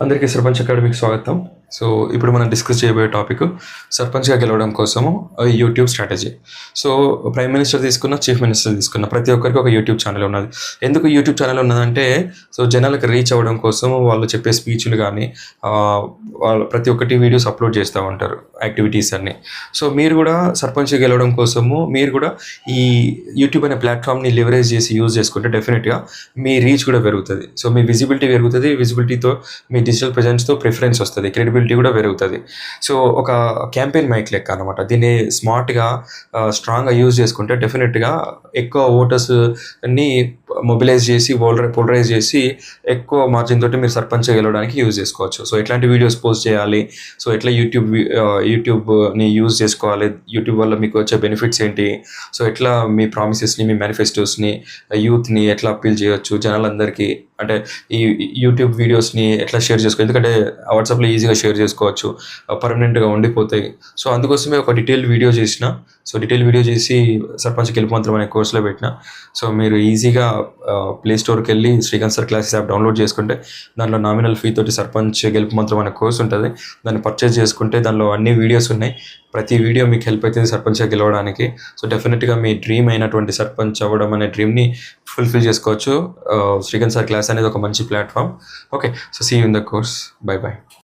అందరికీ సర్పంచ్ అకాడమీకి స్వాగతం. సో ఇప్పుడు మనం డిస్కస్ చేయబోయే టాపిక్ సర్పంచ్గా గెలవడం కోసము YouTube strategy so prime minister తీసుకున్న చీఫ్ మినిస్టర్ తీసుకున్న ప్రతి ఒక్కరికి ఒక యూట్యూబ్ ఛానల్ ఉన్నది. ఎందుకు యూట్యూబ్ ఛానల్ ఉన్నదంటే సో జనాలకు రీచ్ అవ్వడం కోసం వాళ్ళు చెప్పే స్పీచ్లు కానీ వాళ్ళు ప్రతి ఒక్కటి వీడియోస్ అప్లోడ్ చేస్తూ ఉంటారు యాక్టివిటీస్ అన్నీ. సో మీరు కూడా సర్పంచ్ గెలవడం కోసము మీరు కూడా ఈ యూట్యూబ్ అనే ప్లాట్ఫామ్ని లివరేజ్ చేసి యూజ్ చేసుకుంటే డెఫినెట్గా మీ రీచ్ కూడా పెరుగుతుంది. సో మీ విజిబిలిటీ పెరుగుతుంది విజిబిలిటీతో మీ డిజిటల్ ప్రజెన్స్తో ప్రిఫరెన్స్ వస్తుంది క్రెడిబిలిటీ కూడా పెరుగుతుంది. సో ఒక క్యాంపెయిన్ మైక్ లెక్క అనమాట దీన్ని స్మార్ట్గా స్ట్రాంగ్గా యూజ్ చేసుకుంటే డెఫినెట్గా ఎక్కువ ఓటర్స్ని మొబిలైజ్ చేసి పోలరై పోలరైజ్ చేసి ఎక్కువ మార్జిన్ తోటి మీరు సర్పంచ్ గెలవడానికి యూజ్ చేసుకోవచ్చు. సో ఎట్లాంటి వీడియోస్ పోస్ట్ చేయాలి? సో ఎట్లా యూట్యూబ్ యూట్యూబ్ని యూజ్ చేసుకోవాలి? యూట్యూబ్ వల్ల మీకు వచ్చే బెనిఫిట్స్ ఏంటి? సో ఎట్లా మీ ప్రామిసెస్ని మీ మేనిఫెస్టోస్ని యూత్ని ఎట్లా అప్పీల్ చేయొచ్చు? జనాలందరికీ అంటే ఈ యూట్యూబ్ వీడియోస్ని ఎట్లా షేర్ చేసుకో ఎందుకంటే వాట్సాప్లో ఈజీగా షేర్ చేసుకోవచ్చు పర్మనెంట్గా ఉండిపోతాయి. సో అందుకోసమే ఒక డీటెయిల్ వీడియో చేసిన. సో డీటెయిల్ వీడియో చేసి సర్పంచ్ గెలుపు మంత్రం అనే కోర్సులో పెట్టిన. సో మీరు ఈజీగా ప్లే స్టోర్కి వెళ్ళి Srikanth sir classes app download చేసుకుంటే దాంట్లో నామినల్ ఫీ తోటి సర్పంచ్ గెలుపు మంత్రం అనే కోర్స్ ఉంటుంది. దాన్ని పర్చేస్ చేసుకుంటే దానిలో అన్ని వీడియోస్ ఉన్నాయి. ప్రతి వీడియో మీకు హెల్ప్ అవుతుంది సర్పంచ్గా గెలవడానికి. సో డెఫినెట్గా మీ డ్రీమ్ అయినటువంటి సర్పంచ్ అవ్వడం అనే డ్రీమ్ని ఫుల్ఫిల్ చేసుకోవచ్చు. శ్రీకాంత్ సార్ క్లాస్ అనేది ఒక మంచి platform okay so see in the course bye bye